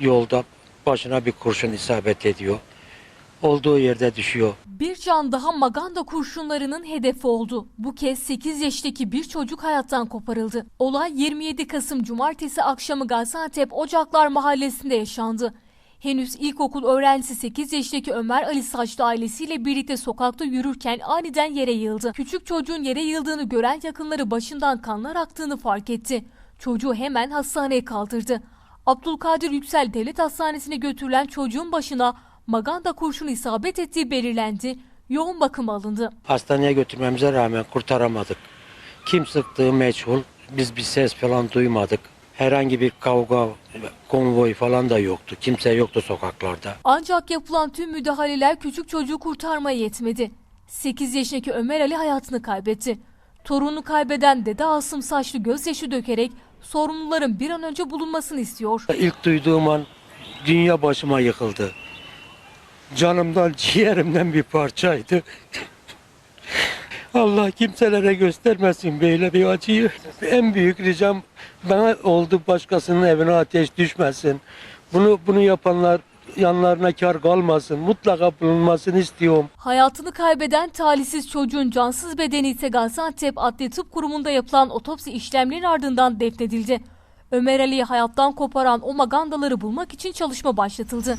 Yolda başına bir kurşun isabet ediyor. Olduğu yerde düşüyor. Bir can daha maganda kurşunlarının hedefi oldu. Bu kez 8 yaşındaki bir çocuk hayattan koparıldı. Olay 27 Kasım Cumartesi akşamı Gaziantep Ocaklar Mahallesi'nde yaşandı. Henüz ilkokul öğrencisi 8 yaşındaki Ömer Ali Saçlı ailesiyle birlikte sokakta yürürken aniden yere yığıldı. Küçük çocuğun yere yığıldığını gören yakınları başından kanlar aktığını fark etti. Çocuğu hemen hastaneye kaldırdı. Abdülkadir Yüksel Devlet Hastanesi'ne götürülen çocuğun başına maganda kurşunu isabet ettiği belirlendi. Yoğun bakıma alındı. Hastaneye götürmemize rağmen kurtaramadık. Kim sıktığı meçhul. Biz bir ses falan duymadık. Herhangi bir kavga, konvoy falan da yoktu. Kimse yoktu sokaklarda. Ancak yapılan tüm müdahaleler küçük çocuğu kurtarmaya yetmedi. 8 yaşındaki Ömer Ali hayatını kaybetti. Torununu kaybeden dede Asım saçlı gözyaşı dökerek sorumluların bir an önce bulunmasını istiyor. İlk duyduğum an dünya başıma yıkıldı. Canımdan, ciğerimden bir parçaydı. Allah kimselere göstermesin böyle bir acıyı. En büyük ricam bana oldu başkasının evine ateş düşmesin. Bunu bunu yapanlar yanlarına kar kalmasın. Mutlaka bulunmasını istiyorum. Hayatını kaybeden talihsiz çocuğun cansız bedeni ise Gaziantep Adli Tıp Kurumu'nda yapılan otopsi işlemlerinin ardından defnedildi. Ömer Ali'yi hayattan koparan o magandaları bulmak için çalışma başlatıldı.